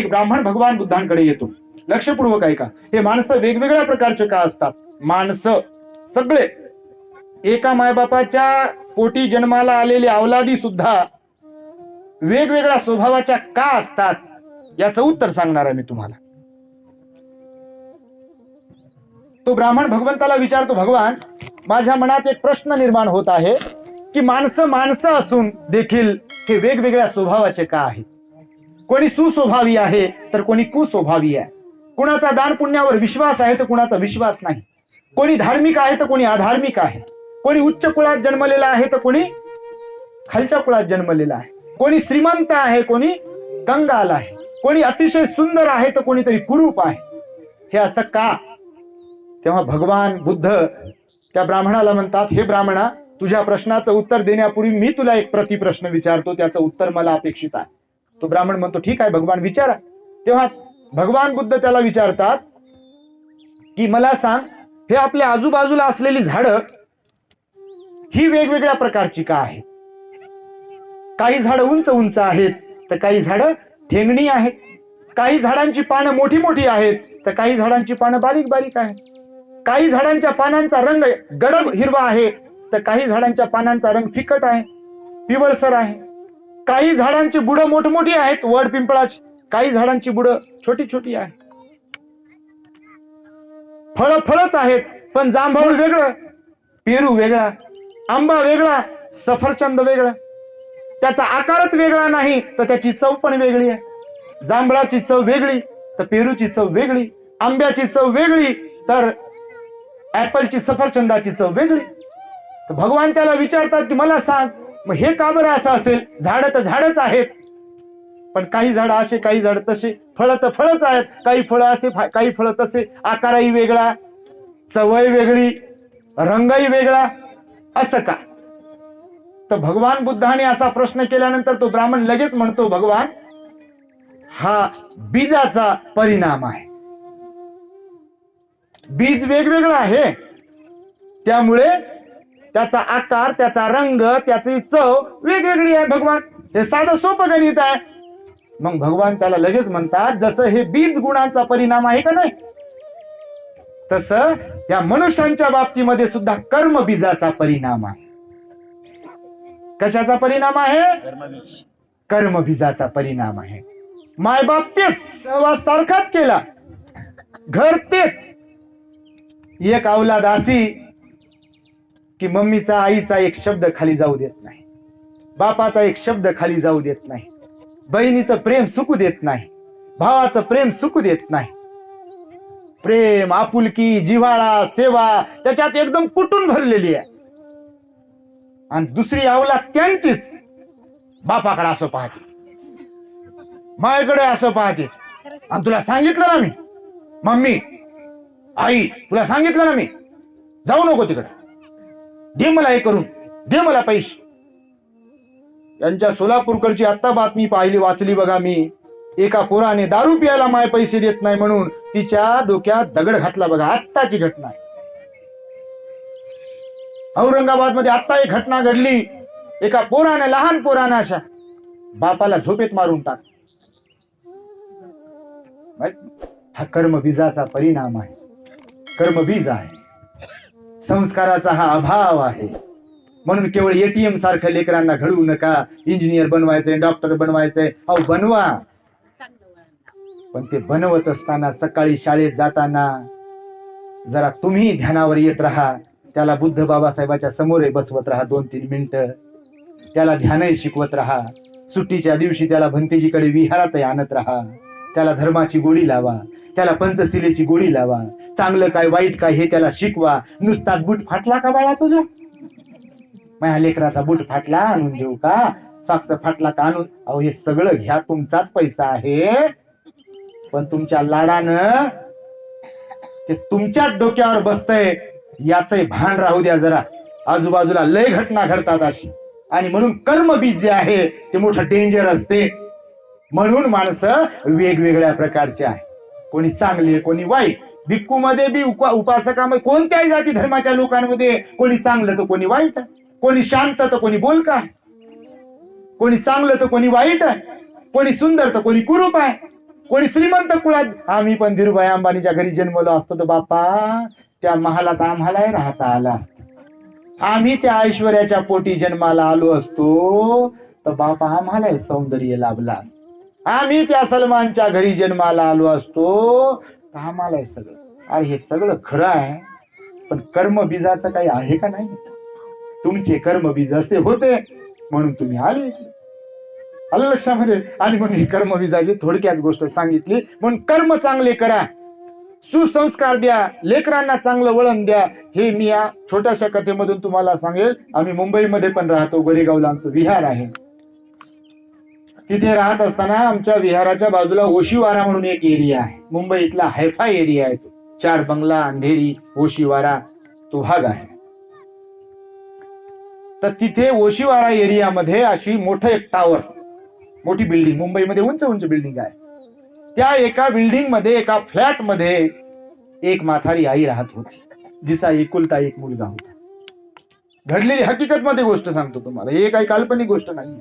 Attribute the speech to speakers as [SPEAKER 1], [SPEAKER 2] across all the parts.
[SPEAKER 1] एक ब्राह्मण भगवान बुद्धांकडे येतो. लक्षपूर्वक ऐका. हे माणसं वेगवेगळ्या प्रकारचे का असतात? माणसं. सगळे. एका मायबापाच्या पोटी जन्माला आलेली अवलादी सुद्धा वेगवेगळ्या स्वभावाच्या का असतात? याचं उत्तर सांगणार आहे मी तुम्हाला. तो ब्राह्मण भगवंताला विचारतो भगवान माझ्या मनात एक प्रश्न निर्माण होत आहे की माणसं माणसं असून देखील हे वेगवेगळ्या स्वभावाचे का आहेत? कोणी सुस्वभावी आहे तर कोणी कुस्वभावी आहे. कुणाचा दान पुण्यावर विश्वास आहे तर कुणाचा विश्वास नाही. कोणी धार्मिक आहे तर कोणी अधार्मिक आहे. कोणी उच्च कुळात जन्मलेला आहे तर कोणी खालच्या कुळात जन्मलेला आहे. कोणी श्रीमंत आहे कोणी कंगाल आहे. कोणी अतिशय सुंदर आहे तर कोणीतरी कुरूप आहे. हे असं का? तेव्हा भगवान बुद्ध त्या ब्राह्मणाला म्हणतात हे ब्राह्मणा तुझ्या प्रश्नाचं उत्तर देण्यापूर्वी मी तुला एक प्रतिप्रश्न विचारतो. त्याचं उत्तर मला अपेक्षित आहे. तो ब्राह्मण म्हणतो ठीक आहे भगवान विचारा. तेव्हा भगवान बुद्ध त्याला विचारतात की मला सांग हे आपल्या आजूबाजूला असलेली झाडं ही वेगवेगळ्या प्रकारची का आहेत? काही झाडं उंच उंच आहेत तर काही झाडं ठेंगणी आहेत. काही झाडांची पानं मोठी मोठी आहेत तर काही झाडांची पानं बारीक बारीक आहेत. काही झाडांच्या पानांचा रंग गडद हिरवा आहे तर काही झाडांच्या पानांचा रंग फिकट आहे पिवळसर आहे. काही झाडांची बुडं मोठमोठी आहेत वड पिंपळाची. काही झाडांची बुडं छोटी छोटी आहे फळ फळच आहेत पण जांभळ वेगळं पेरू वेगळा आंबा वेगळा सफरचंद वेगळा. त्याचा आकारच वेगळा नाही तर त्याची चव पण वेगळी आहे. जांभळाची चव वेगळी तर पेरूची चव वेगळी आंब्याची चव वेगळी तर ऍपलची सफरचंदाची चव वेगळी. तर भगवान त्याला विचारतात की मला सांग मग हे का बरं असं असेल. झाड तर झाडच आहेत. पण काही झाड असे काही झाड तसे. फळं तर फळच आहेत. काही फळं असे काही फळं तसे. आकारही वेगळा चवय वेगळी रंगही वेगळा. असं का? तर भगवान बुद्धाने असा प्रश्न केल्यानंतर तो ब्राह्मण लगेच म्हणतो भगवान हा बीजाचा परिणाम आहे. बीज वेगवेगळं आहे. त्यामुळे त्याचा आकार त्याचा रंग त्याची चव वेगवेगळी आहे भगवान. हे साधं सोपं गणित आहे. मग भगवान त्याला लगेच म्हणतात जसं हे बीज गुणांचा परिणाम आहे का नाही? तस या मनुष्यांच्या बाबतीमध्ये सुद्धा कर्म बीजाचा परिणाम आहे. कशाचा परिणाम आहे? कर्म बीजाचा परिणाम आहे. मायबाप तेच सारखाच केला. घर तेच. एक अवलाद अशी की मम्मीचा आईचा एक शब्द खाली जाऊ देत नाही. बापाचा एक शब्द खाली जाऊ देत नाही. बहिणीचं प्रेम सुकू देत नाही. भावाचं प्रेम सुकू देत नाही. प्रेम आपुलकी जिव्हाळा सेवा त्याच्यात एकदम कुटून भरलेली आहे. आणि दुसरी अवलाद त्यांचीच. बापाकडे असं पाहते. मायकडे असं पाहते. आणि तुला सांगितलं ना मी. मम्मी आई तुला सांगितलं ना मी. जाऊ नको तिकडे. दे मला हे करून. दे मला पैसे. यांच्या सोलापूरकडची आत्ता बातमी पाहिली वाचली बघा मी. एका पोराने दारू पियाला माय पैसे देत नाही म्हणून तिच्या डोक्यात दगड घातला बघा. आत्ताची घटना आहे. औरंगाबादमध्ये आत्ता एक घटना घडली. एका पोराने लहान पोराने अशा बापाला झोपेत मारून टाक हा कर्मबीजाचा परिणाम आहे. कर्मबीज आहे. संस्काराचा हा अभाव आहे. म्हणून केवळ एटीएम सारख्या लेकरांना घडवू नका. इंजिनियर बनवायचंय डॉक्टर बनवायचंय. अहो बनवा. पण ते बनवत असताना सकाळी शाळेत जाताना जरा तुम्ही ध्यानावर येत राहा. त्याला बुद्ध बाबासाहेबाच्या समोर बसवत राहा दोन तीन मिनिटं. त्याला ध्यानही शिकवत राहा. सुट्टीच्या दिवशी त्याला भंतेजीकडे विहारातही आणत राहा. त्याला धर्माची गोडी लावा. त्याला पंचशिलेची गोळी लावा. चांगलं काय वाईट काय हे त्याला शिकवा. नुसताच बूट फाटला का बाळा तुझा? माझ्या लेकराचा बूट फाटला आणून देऊ का? साक्ष फाटला का आणून? अहो हे सगळं घ्या तुमचाच पैसा आहे. पण तुमच्या लाडानं ते तुमच्याच डोक्यावर बसतंय. याच भान राहू द्या जरा. आजूबाजूला लय घटना घडतात अशी. आणि म्हणून कर्मबीज जे आहे ते मोठं डेंजर असते. म्हणून माणसं वेगवेगळ्या प्रकारचे आहे कोणी चांगले कोणी वाईट. भिक्कूमध्ये बी उपा उपासकामध्ये कोणत्याही जाती धर्माच्या लोकांमध्ये कोणी चांगलं तर कोणी वाईट कोणी शांत तर कोणी बोलका आहे. कोणी चांगलं तर कोणी वाईट आहे. कोणी सुंदर तर कोणी कुरूप आहे. कोणी श्रीमंत कुळात आम्ही पण धीरुभाई अंबानीच्या घरी जन्मलो असतो तर बापा त्या महालात आम्हालाही राहता आलं असतं. आम्ही त्या ऐश्वर्याच्या पोटी जन्माला आलो असतो तर बापा आम्हालाही सौंदर्य लाभला असत. आम्ही त्या सलमानच्या घरी जन्माला आलो असतो. तर आम्हालाही सगळं. अरे हे सगळं खरं आहे पण कर्मबीजाचं काही आहे का नाही? तुमचे कर्मबीज असे होते म्हणून तुम्ही आले. आलं लक्षामध्ये? आणि म्हणून ही कर्मबीजाची थोडक्यात गोष्ट सांगितली. म्हणून कर्म चांगले करा. सुसंस्कार द्या. लेकरांना चांगलं वळण द्या. हे मी या छोट्याशा कथेमधून तुम्हाला सांगेल. आम्ही मुंबईमध्ये पण राहतो. गोरेगावला आमचं विहार आहे. तिथे राहत असताना आमच्या विहाराच्या बाजूला ओशिवारा म्हणून एक एरिया आहे. मुंबईतला हायफा एरिया आहे तो. चार बंगला अंधेरी ओशीवारा तो भाग आहे. तर तिथे ओशिवारा एरियामध्ये अशी मोठं एक टावर मोठी बिल्डिंग मुंबईमध्ये उंच उंच बिल्डिंग आहे. त्या एका बिल्डिंगमध्ये एका फ्लॅटमध्ये एक माथारी आई राहत होती जिचा एकुलता एक मुलगा होता. घडलेली हकीकत मध्ये गोष्ट सांगतो तुम्हाला. हे काही काल्पनिक गोष्ट नाही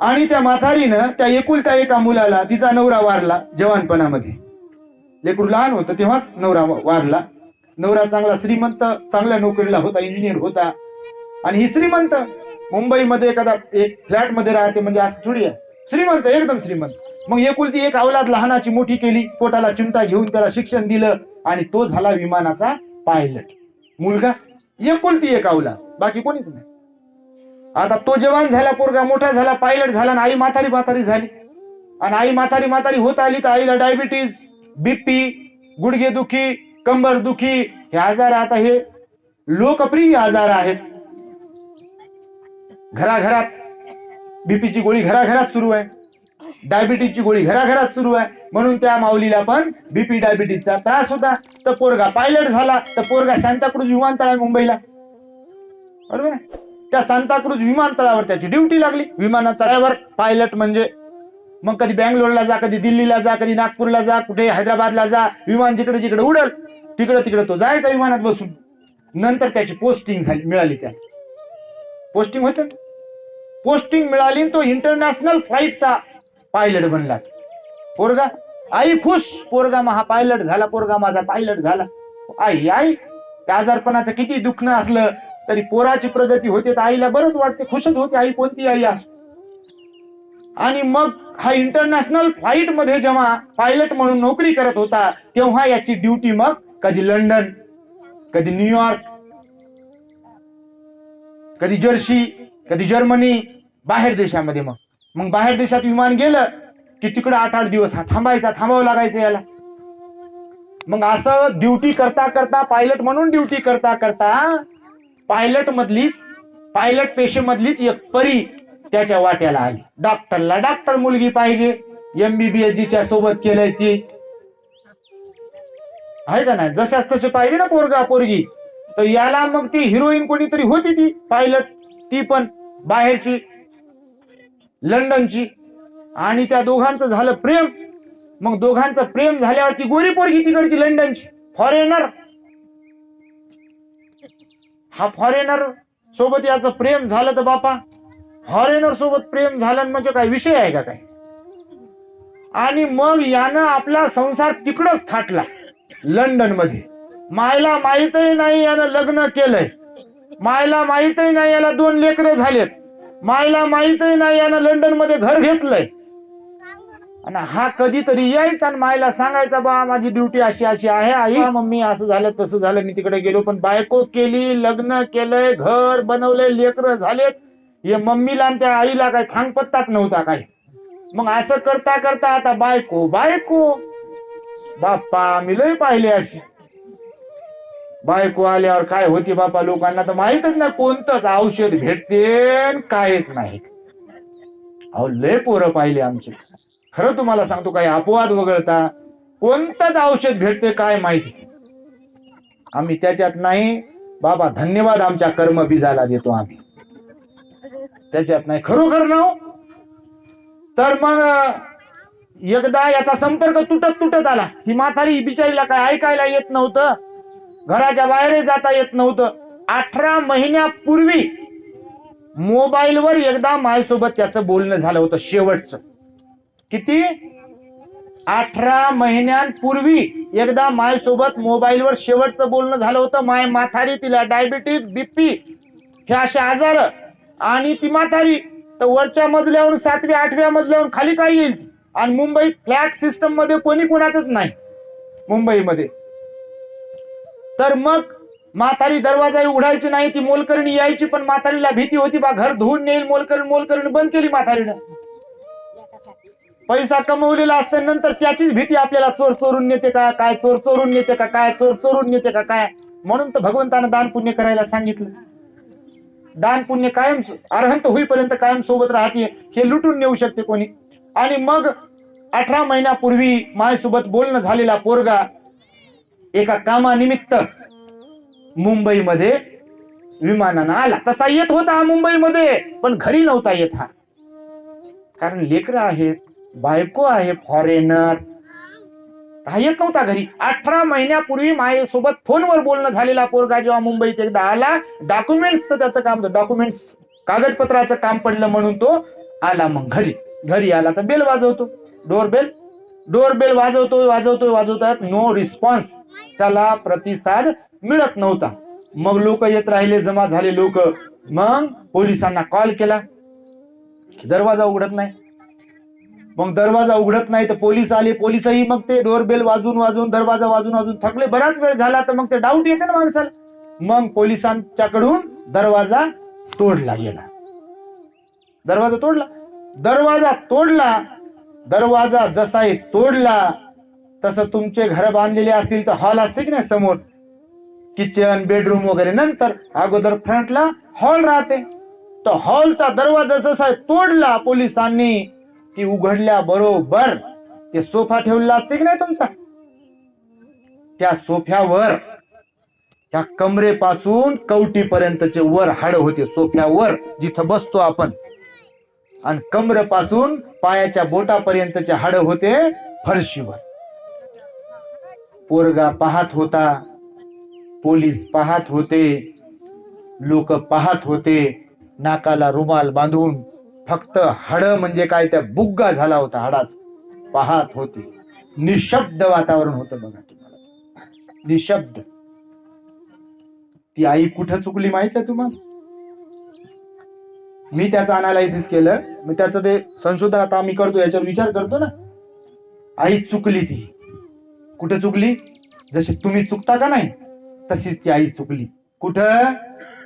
[SPEAKER 1] आणि त्या म्हातारीनं त्या एकुलत्या एका मुलाला तिचा नवरा वारला जवानपणामध्ये. लेकरू लहान होतं तेव्हाच नवरा वारला. नवरा चांगला श्रीमंत चांगल्या नोकरीला होता इंजिनियर होता. आणि ही श्रीमंत मुंबईमध्ये एखादा एक फ्लॅटमध्ये राहते म्हणजे असं थोडी आहे. श्रीमंत एकदम श्रीमंत. मग एकुलती एक अवलाद लहानाची मोठी केली पोटाला चिमटा घेऊन त्याला शिक्षण दिलं आणि तो झाला विमानाचा पायलट मुलगा एकुलती एक अवलाद बाकी कोणीच नाही. आता तो जवान झाला पोरगा मोठा झाला पायलट झाला आणि आई म्हातारी म्हातारी झाली. आणि आई म्हातारी म्हातारी होत आली तर आईला डायबिटीज बीपी गुडघे दुखी कंबर दुखी हे आजार आता हे लोकप्रिय आजार आहेत. घराघरात बीपीची गोळी घराघरात सुरू आहे. डायबिटीजची गोळी घराघरात सुरू आहे. म्हणून त्या माऊलीला पण बीपी डायबिटीजचा त्रास होता. तर पोरगा पायलट झाला. तर पोरगा सांताक्रूज विमानतळ आहे मुंबईला. बरोबर आहे? त्या सांताक्रुज विमानतळावर त्याची ड्युटी लागली. विमानातळावर पायलट म्हणजे मग कधी बँगलोरला जा कधी दिल्लीला जा कधी नागपूरला जा कुठे हैदराबादला जा विमान जिकडे जिकडे उडल तिकडे तिकडे तो जायचा विमानात बसून. नंतर त्याची पोस्टिंग झाली मिळाली त्याला. पोस्टिंग होते पोस्टिंग मिळाली आणि तो इंटरनॅशनल फ्लाईटचा पायलट बनला. पोरगा आई खुश पोरगा महा पायलट झाला पोरगा माझा पायलट झाला. आई आई त्या आजारपणाचं किती दुखणं असलं तरी पोराची प्रगती होते तर आईला बरंच वाटते खुशच होते आई कोणती आई असो आणि मग हा इंटरनॅशनल फ्लाईटमध्ये जेव्हा पायलट म्हणून नोकरी करत होता तेव्हा याची ड्युटी मग कधी लंडन कधी न्यूयॉर्क कधी जर्सी कधी जर्मनी बाहेर देशामध्ये मग. मग बाहेर देशात विमान गेलं की तिकडं आठ आठ दिवस हा थांबायचा थांबावं लागायचं याला. मग असं ड्युटी करता करता पायलट म्हणून ड्युटी करता करता पायलट मधलीच पायलट पेशेमधलीच एक परी त्याच्या वाट्याला आली. डॉक्टरला डॉक्टर मुलगी पाहिजे. एमबीबीएस जीच्या सोबत केलंय ती. आहे का नाही? जशाच तसे पाहिजे ना पोरगा पोरगी. तर याला मग ती हिरोईन कोणीतरी होती ती पायलट. ती पण बाहेरची लंडनची. आणि त्या दोघांचं झालं प्रेम. मग दोघांचं प्रेम झाल्यावर ती गोरी पोरगी तिकडची लंडनची. फॉरेनर हा फॉरेनर सोबत याचं प्रेम झालं तर बापा. फॉरेनर सोबत प्रेम झालं म्हणजे काय विषय आहे का काय? आणि मग यानं आपला संसार तिकडच थाटला लंडनमध्ये मायला माहीतही नाही यानं लग्न केलंय. मायला माहीतही नाही याला दोन लेकरं झालेत. मायला माहीतही नाही यानं लंडनमध्ये घर घेतलंय. आणि हा कधीतरी यायचा आणि मायला सांगायचा बा माझी ड्युटी अशी अशी आहे आई. हा, मम्मी असं झालं तसं झालं मी तिकडे गेलो पण बायको केली लग्न केलंय घर बनवलंय लेकरं झालेत. हे मम्मीला आणि त्या आईला काय थांगपत्ताच नव्हता काय मग असं करता करता आता बायको बायको. बाप्पा मी लय पाहिले अशी. बायको आल्यावर काय होती बापा लोकांना तर माहितच नाही कोणतंच औषध भेटते कायच काहीच नाही. अहो लय पोरं पाहिले आमचे. खरं तुम्हाला सांगतो काही अपवाद वगळता कोणतंच औषध भेटते काय माहिती. आम्ही त्याच्यात नाही बाबा धन्यवाद आमच्या कर्म बीजाला देतो आम्ही. त्याच्यात नाही खरोखर ना तर मग एकदा याचा संपर्क तुटत तुटत आला. ही म्हातारी बिचारीला काय ऐकायला येत नव्हतं. घराच्या बाहेर जाता येत नव्हतं. अठरा महिन्यापूर्वी मोबाईलवर एकदा माझ्यासोबत त्याचं बोलणं झालं होतं शेवटचं. किती? अठरा महिन्यांपूर्वी एकदा मायसोबत मोबाईलवर शेवटचं बोलणं झालं होतं. माय माथारी तिला डायबिटीज बीपी हे असे आजार आणि ती म्हातारी. तर वरच्या मजल्यावरून सातव्या आठव्या मजल्यावरून खाली काय येईल? आणि मुंबईत फ्लॅट सिस्टममध्ये कोणी कोणाचंच नाही. मुंबईमध्ये. तर मग म्हातारी दरवाजा उघडायची नाही. ती मोलकरणी यायची पण म्हातारीला भीती होती बा घर धुवून नेईल. मोलकरणी मोलकरणी बंद केली म्हातारीनं. पैसा कमवलेला असता नंतर त्याचीच भीती आपल्याला चोर चोरून नेते का? काय चोर चोरून नेते का? काय चोर चोरून नेते का? काय? म्हणून तर भगवंतानं दान पुण्य करायला सांगितलं. दान पुण्य कायम अर्हंत होईपर्यंत कायम सोबत राहते. हे लुटून नेऊ शकते कोणी. आणि मग अठरा महिन्यापूर्वी मायसोबत बोलणं झालेला पोरगा एका कामानिमित्त मुंबईमध्ये विमानानं आला. तसा येत होता हा मुंबईमध्ये पण घरी नव्हता येत हा. कारण लेकरं आहेत. बायको आहे फॉरेनर हा येत नव्हता घरी. अठरा महिन्यापूर्वी माझ्यासोबत फोनवर बोलणं झालेला पोरगा जेव्हा मुंबईत एकदा आला डॉक्युमेंट्स त्याचं काम डॉक्युमेंट्स कागदपत्राचं काम पडलं म्हणून तो आला मग घरी. घरी आला तर बेल वाजवतो. डोअर बेल डोअर बेल वाजवतोय वाजवतोय. वाजवतात नो रिस्पॉन्स त्याला प्रतिसाद मिळत नव्हता. मग लोक येत राहिले जमा झाले लोक. मग पोलिसांना कॉल. केला दरवाजा उघडत नाही. मग दरवाजा उघडत नाही तर पोलीस आले पोलीसही मग ते डोरबेल वाजून वाजून दरवाजा वाजून वाजून थकले. बराच वेळ झाला तर मग ते डाऊट येते ना माणसाला. मग पोलिसांच्याकडून दरवाजा तोडला गेला. दरवाजा तोडला. दरवाजा तोडला. दरवाजा जसाही तोडला. तसं तुमचे घर बांधलेले असतील तर हॉल असते की नाही समोर? किचन बेडरूम वगैरे. नंतर अगोदर फ्रंटला हॉल राहते. तर हॉलचा दरवाजा जसा तोडला पोलिसांनी. की उघडल्या बरोबर. ते सोफा ठेवलेला असते की नाही तुमचा? त्या सोफ्यावर त्या कमरेपासून कवटीपर्यंतचे वर हाड होते सोफ्यावर जिथं बसतो आपण. आणि कमरेपासून पायाच्या बोटापर्यंतचे हाड होते फरशीवर. पोरगा पाहत होता पोलीस पाहत होते लोक पाहत होते नाकाला रुमाल बांधून फक्त हाड म्हणजे काय? त्या बुग्गा झाला होता हाडाच. पाहत होते. निशब्द वातावरण होतं बघा तुम्हाला. निशब्द. ती आई कुठं चुकली माहीत आहे तुम्हाला? मी त्याचं अनालायसिस केलं. मी त्याचं ते संशोधन आता आम्ही करतो याच्यावर विचार करतो ना. आई चुकली ती. कुठे चुकली? जशी तुम्ही चुकता का नाही तशीच ती आई चुकली. कुठं?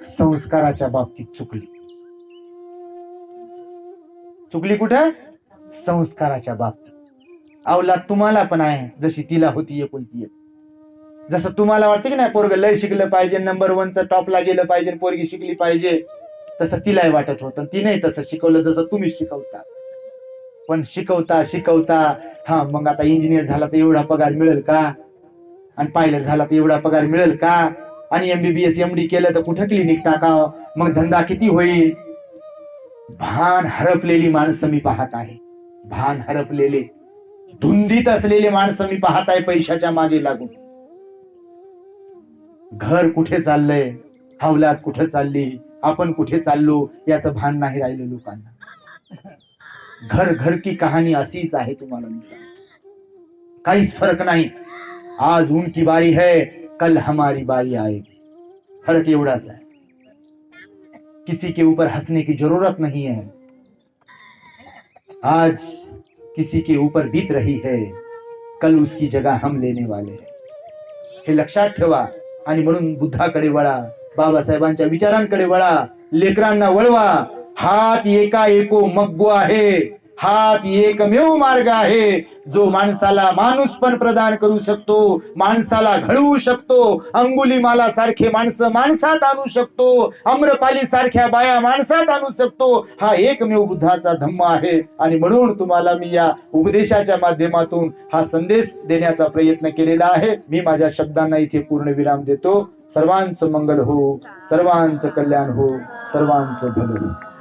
[SPEAKER 1] संस्काराच्या बाबतीत चुकली. चुकली कुठं? संस्काराच्या बाबतीत. अवलाद तुम्हाला पण आहे जशी तिला होती एकुलती एक. जसं तुम्हाला वाटतं की नाही पोरग लय शिकलं पाहिजे नंबर वनचं टॉपला गेलं पाहिजे पोरगी शिकली पाहिजे तसं तिलाही वाटत होतं तिने तसं शिकवलं जसं तुम्ही शिकवता. पण शिकवता शिकवता हा मग आता इंजिनियर झाला तर एवढा पगार मिळेल का? आणि पायलट झाला तर एवढा पगार मिळेल का? आणि एमबीबीएस एमडी केलं तर कुठं क्लिनिक टाकावं? मग धंदा किती होईल? भान हरपलेली माणसं मी पाहत आहे. भान हरपलेले धुंदीत असलेले माणसं मी पाहत आहे पैशाच्या मागे लागून. घर कुठे चाललंय? हवलात कुठे चालली? आपण कुठे चाललो? याचं भान नाही राहिलं लोकांना. घर घर की कहाणी अशीच आहे तुम्हाला मी सांग काहीच फरक नाही. आज उनकी बारी है कल हमारी बारी आएगी. फरक एवढाच आहे. किसी के ऊपर हंसने की ज़रूरत नहीं है। आज किसी के ऊपर बीत रही है। कल उसकी जगह हम लेने वाले हैं। हे लक्षात ठेवा आणि म्हणून बुद्धाकडे वळा बाबासाहेबांच्या विचारांकडे वळा, लेकरांना वळवा हात एका एको मग्गो आहे। हाच एकमेव मार्ग आहे. जो माणसाला माणूस पण प्रदान करू शकतो माणसाला घडवू शकतो अंगुली माला सारखे माणसं माणसात आणू शकतो अम्रपाली सारख्या बाया माणसात आणू शकतो हा एकमेव बुद्धाचा धम्म आहे. आणि म्हणून तुम्हाला मी या उपदेशाच्या माध्यमातून हा संदेश देण्याचा प्रयत्न केलेला आहे. मी माझ्या शब्दांना इथे पूर्ण विराम देतो. सर्वांचं मंगल हो सर्वांचं कल्याण हो सर्वांचं भलं हो.